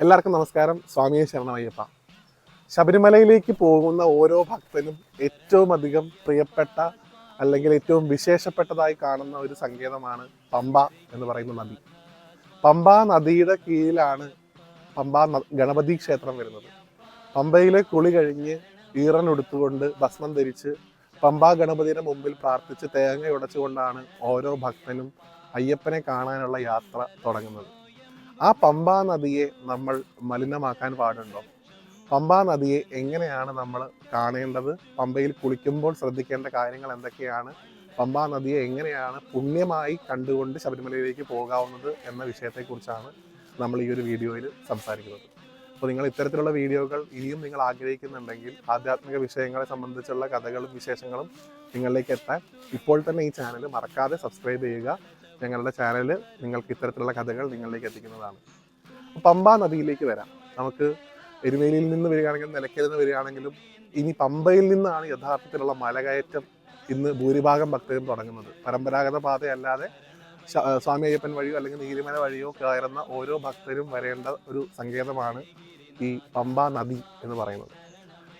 എല്ലാവർക്കും നമസ്കാരം. സ്വാമിയെ ശരണമയ്യപ്പ. ശബരിമലയിലേക്ക് പോകുന്ന ഓരോ ഭക്തനും ഏറ്റവും അധികം പ്രിയപ്പെട്ട അല്ലെങ്കിൽ ഏറ്റവും വിശേഷപ്പെട്ടതായി കാണുന്ന ഒരു സങ്കേതമാണ് പമ്പ എന്ന് പറയുന്ന നദി. പമ്പ നദിയുടെ കീഴിലാണ് പമ്പ ഗണപതി ക്ഷേത്രം വരുന്നത്. പമ്പയിലെ കുളി കഴിഞ്ഞ് ഈറൻ ഉടുത്തുകൊണ്ട് ഭസ്മം ധരിച്ച് പമ്പ ഗണപതിയുടെ മുമ്പിൽ പ്രാർത്ഥിച്ച് തേങ്ങ ഉടച്ചുകൊണ്ടാണ് ഓരോ ഭക്തനും അയ്യപ്പനെ കാണാനുള്ള യാത്ര തുടങ്ങുന്നത്. ആ പമ്പാ നദിയെ നമ്മൾ മലിനമാക്കാൻ പാടുണ്ടോ? പമ്പാ നദിയെ എങ്ങനെയാണ് നമ്മൾ കാണേണ്ടത്? പമ്പയിൽ കുളിക്കുമ്പോൾ ശ്രദ്ധിക്കേണ്ട കാര്യങ്ങൾ എന്തൊക്കെയാണ്? പമ്പാ നദിയെ എങ്ങനെയാണ് പുണ്യമായി കണ്ടുകൊണ്ട് ശബരിമലയിലേക്ക് പോകാവുന്നത് എന്ന വിഷയത്തെക്കുറിച്ചാണ് നമ്മൾ ഈ ഒരു വീഡിയോയിൽ സംസാരിക്കുന്നത്. അപ്പോൾ നിങ്ങൾ ഇത്തരത്തിലുള്ള വീഡിയോകൾ ഇനിയും നിങ്ങൾ ആഗ്രഹിക്കുന്നുണ്ടെങ്കിൽ ആധ്യാത്മിക വിഷയങ്ങളെ സംബന്ധിച്ചുള്ള കഥകളും വിശേഷങ്ങളും നിങ്ങളിലേക്ക് എത്താൻ ഇപ്പോൾ തന്നെ ഈ ചാനൽ മറക്കാതെ സബ്സ്ക്രൈബ് ചെയ്യുക. ഞങ്ങളുടെ ചാനൽ നിങ്ങൾക്ക് ഇത്തരത്തിലുള്ള കഥകൾ നിങ്ങളിലേക്ക് എത്തിക്കുന്നതാണ്. പമ്പ നദിയിലേക്ക് വരാം. നമുക്ക് എരുമേലിയിൽ നിന്ന് വരികയാണെങ്കിലും നിലയ്ക്കൽ നിന്ന് വരികയാണെങ്കിലും ഇനി പമ്പയിൽ നിന്നാണ് യഥാർത്ഥത്തിലുള്ള മലകയറ്റം ഇന്ന് ഭൂരിഭാഗം ഭക്തരും തുടങ്ങുന്നത്. പരമ്പരാഗത പാതയല്ലാതെ സ്വാമി അയ്യപ്പൻ വഴിയോ അല്ലെങ്കിൽ നീലിമല വഴിയോ കയറുന്ന ഓരോ ഭക്തരും വരേണ്ട ഒരു സങ്കേതമാണ് ഈ പമ്പ നദി എന്ന് പറയുന്നത്.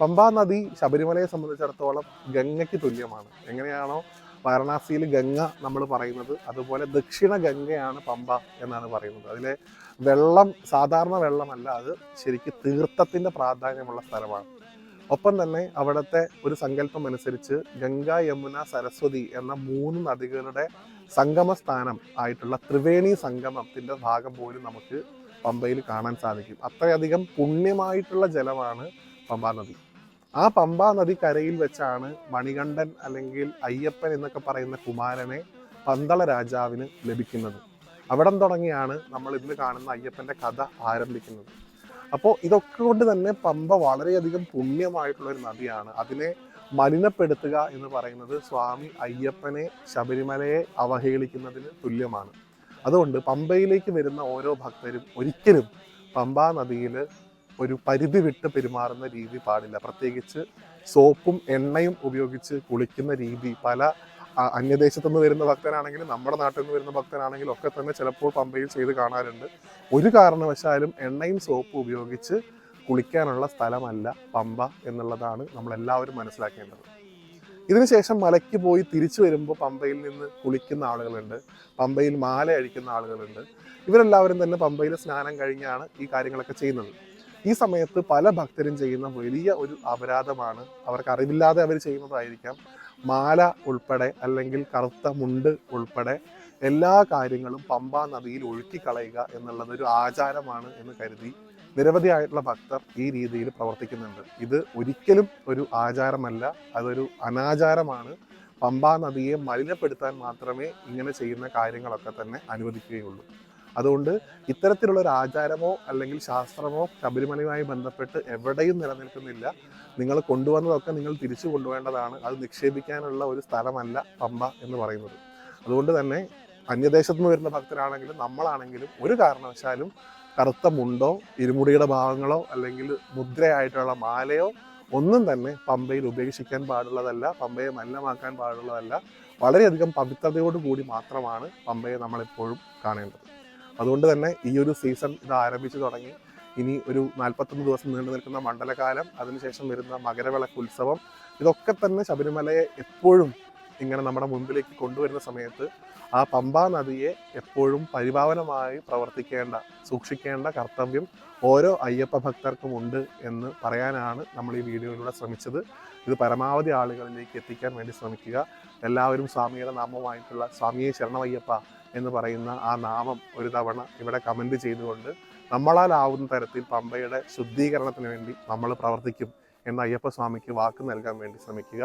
പമ്പ നദി ശബരിമലയെ സംബന്ധിച്ചിടത്തോളം ഗംഗയ്ക്ക് തുല്യമാണ്. എങ്ങനെയാണോ വാരണാസിയിൽ ഗംഗ നമ്മൾ പറയുന്നത്. അതുപോലെ ദക്ഷിണ ഗംഗയാണ് പമ്പ എന്നാണ് പറയുന്നത്. അതിലെ വെള്ളം സാധാരണ വെള്ളമല്ല അത് ശരിക്കും തീർത്ഥത്തിന്റെ പ്രാധാന്യമുള്ള സ്ഥലമാണ്. ഒപ്പം തന്നെ അവിടുത്തെ ഒരു സങ്കല്പം അനുസരിച്ച് ഗംഗ യമുന സരസ്വതി എന്ന മൂന്ന് നദികളുടെ സംഗമ സ്ഥാനം ആയിട്ടുള്ള ത്രിവേണി സംഗമത്തിന്റെ ഭാഗം പോലും നമുക്ക് പമ്പയിൽ കാണാൻ സാധിക്കും. അത്രയധികം പുണ്യമായിട്ടുള്ള ജലമാണ് പമ്പാ നദി. ആ പമ്പാ നദി കരയിൽ വെച്ചാണ് മണികണ്ഠൻ അല്ലെങ്കിൽ അയ്യപ്പൻ എന്നൊക്കെ പറയുന്ന കുമാരനെ പന്തള രാജാവിന് ലഭിക്കുന്നത്. അവിടം തുടങ്ങിയാണ് നമ്മൾ ഇന്ന് കാണുന്ന അയ്യപ്പന്റെ കഥ ആരംഭിക്കുന്നത്. അപ്പോൾ ഇതൊക്കെ കൊണ്ട് തന്നെ പമ്പ വളരെയധികം പുണ്യമായിട്ടുള്ള ഒരു നദിയാണ്. അതിനെ മലിനപ്പെടുത്തുക എന്ന് പറയുന്നത് സ്വാമി അയ്യപ്പനെ ശബരിമലയെ അവഹേളിക്കുന്നതിന് തുല്യമാണ്. അതുകൊണ്ട് പമ്പയിലേക്ക് വരുന്ന ഓരോ ഭക്തരും ഒരിക്കലും പമ്പാ നദിയിൽ ഒരു പരിധി വിട്ട് പെരുമാറുന്ന രീതി പാടില്ല. പ്രത്യേകിച്ച് സോപ്പും എണ്ണയും ഉപയോഗിച്ച് കുളിക്കുന്ന രീതി. പല അന്യദേശത്തു നിന്ന് വരുന്ന ഭക്തനാണെങ്കിലും നമ്മുടെ നാട്ടിൽ നിന്ന് വരുന്ന ഭക്തനാണെങ്കിലും ഒക്കെ തന്നെ ചിലപ്പോൾ പമ്പയിൽ ചെയ്ത് കാണാറുണ്ട്. ഒരു കാരണവശാലും എണ്ണയും സോപ്പും ഉപയോഗിച്ച് കുളിക്കാനുള്ള സ്ഥലമല്ല പമ്പ എന്നുള്ളതാണ് നമ്മൾ എല്ലാവരും മനസ്സിലാക്കേണ്ടത്. ഇതിനുശേഷം മലയ്ക്ക് പോയി തിരിച്ചു വരുമ്പോൾ പമ്പയിൽ നിന്ന് കുളിക്കുന്ന ആളുകളുണ്ട്. പമ്പയിൽ മാല അഴിക്കുന്ന ആളുകളുണ്ട്. ഇവരെല്ലാവരും തന്നെ പമ്പയിൽ സ്നാനം കഴിഞ്ഞാണ് ഈ കാര്യങ്ങളൊക്കെ ചെയ്യുന്നത്. ഈ സമയത്ത് പല ഭക്തരും ചെയ്യുന്ന വലിയ ഒരു അപരാധമാണ്. അവർക്ക് അറിവില്ലാതെ അവർ ചെയ്യുന്നതായിരിക്കാം. മാല ഉൾപ്പെടെ അല്ലെങ്കിൽ കറുത്ത മുണ്ട് ഉൾപ്പെടെ എല്ലാ കാര്യങ്ങളും പമ്പാ നദിയിൽ ഒഴുക്കിക്കളയുക എന്നുള്ളത് ഒരു ആചാരമാണ് എന്ന് കരുതി നിരവധിയായിട്ടുള്ള ഭക്തർ ഈ രീതിയിൽ പ്രവർത്തിക്കുന്നുണ്ട്. ഇത് ഒരിക്കലും ഒരു ആചാരമല്ല അതൊരു അനാചാരമാണ്. പമ്പാ നദിയെ മലിനപ്പെടുത്താൻ മാത്രമേ ഇങ്ങനെ ചെയ്യുന്ന കാര്യങ്ങളൊക്കെ തന്നെ അനുവദിക്കുകയുള്ളൂ. അതുകൊണ്ട് ഇത്തരത്തിലുള്ള ഒരു ആചാരമോ അല്ലെങ്കിൽ ശാസ്ത്രമോ ശബരിമലയുമായി ബന്ധപ്പെട്ട് എവിടെയും നിലനിൽക്കുന്നില്ല. നിങ്ങൾ കൊണ്ടുവന്നതൊക്കെ നിങ്ങൾ തിരിച്ചു കൊണ്ടുപോകേണ്ടതാണ് അത് നിക്ഷേപിക്കാനുള്ള ഒരു സ്ഥലമല്ല പമ്പ എന്ന് പറയുന്നത്. അതുകൊണ്ട് തന്നെ അന്യദേശത്ത് നിന്ന് വരുന്ന ഭക്തരാണെങ്കിലും നമ്മളാണെങ്കിലും ഒരു കാരണവശാലും കറുത്ത മുണ്ടോ ഇരുമുടിയുടെ ഭാഗങ്ങളോ അല്ലെങ്കിൽ മുദ്രയായിട്ടുള്ള മാലയോ ഒന്നും തന്നെ പമ്പയിൽ ഉപേക്ഷിക്കാൻ പാടുള്ളതല്ല പമ്പയെ മലിനമാക്കാൻ പാടുള്ളതല്ല. വളരെയധികം പവിത്രതയോടുകൂടി മാത്രമാണ് പമ്പയെ നമ്മളെപ്പോഴും കാണേണ്ടത്. അതുകൊണ്ട് തന്നെ ഈ ഒരു സീസൺ ഇത് ആരംഭിച്ചു തുടങ്ങി. ഇനി ഒരു നാൽപ്പത്തൊന്ന് ദിവസം നീണ്ടു നിൽക്കുന്ന മണ്ഡലകാലം അതിനുശേഷം വരുന്ന മകരവിളക്ക് ഉത്സവം ഇതൊക്കെ തന്നെ ശബരിമലയെ എപ്പോഴും ഇങ്ങനെ നമ്മുടെ മുമ്പിലേക്ക് കൊണ്ടുവരുന്ന സമയത്ത് ആ പമ്പാ നദിയെ എപ്പോഴും പരിപാവനമായി പ്രവർത്തിക്കേണ്ട സൂക്ഷിക്കേണ്ട കർത്തവ്യം ഓരോ അയ്യപ്പ ഭക്തർക്കും ഉണ്ട് എന്ന് പറയാനാണ് നമ്മൾ ഈ വീഡിയോയിലൂടെ ശ്രമിച്ചത്. ഇത് പരമാവധി ആളുകളിലേക്ക് എത്തിക്കാൻ വേണ്ടി ശ്രമിക്കുക. എല്ലാവരും സ്വാമിയുടെ നാമമായിട്ടുള്ള സ്വാമിയെ ശരണമയ്യപ്പ എന്ന് പറയുന്ന ആ നാമം ഒരു തവണ ഇവിടെ കമന്റ് ചെയ്തുകൊണ്ട് നമ്മളാലാവുന്ന തരത്തിൽ പമ്പയുടെ ശുദ്ധീകരണത്തിന് വേണ്ടി നമ്മൾ പ്രവർത്തിക്കും എന്ന് അയ്യപ്പ സ്വാമിക്ക് വാക്ക് നൽകാൻ വേണ്ടി ശ്രമിക്കുക.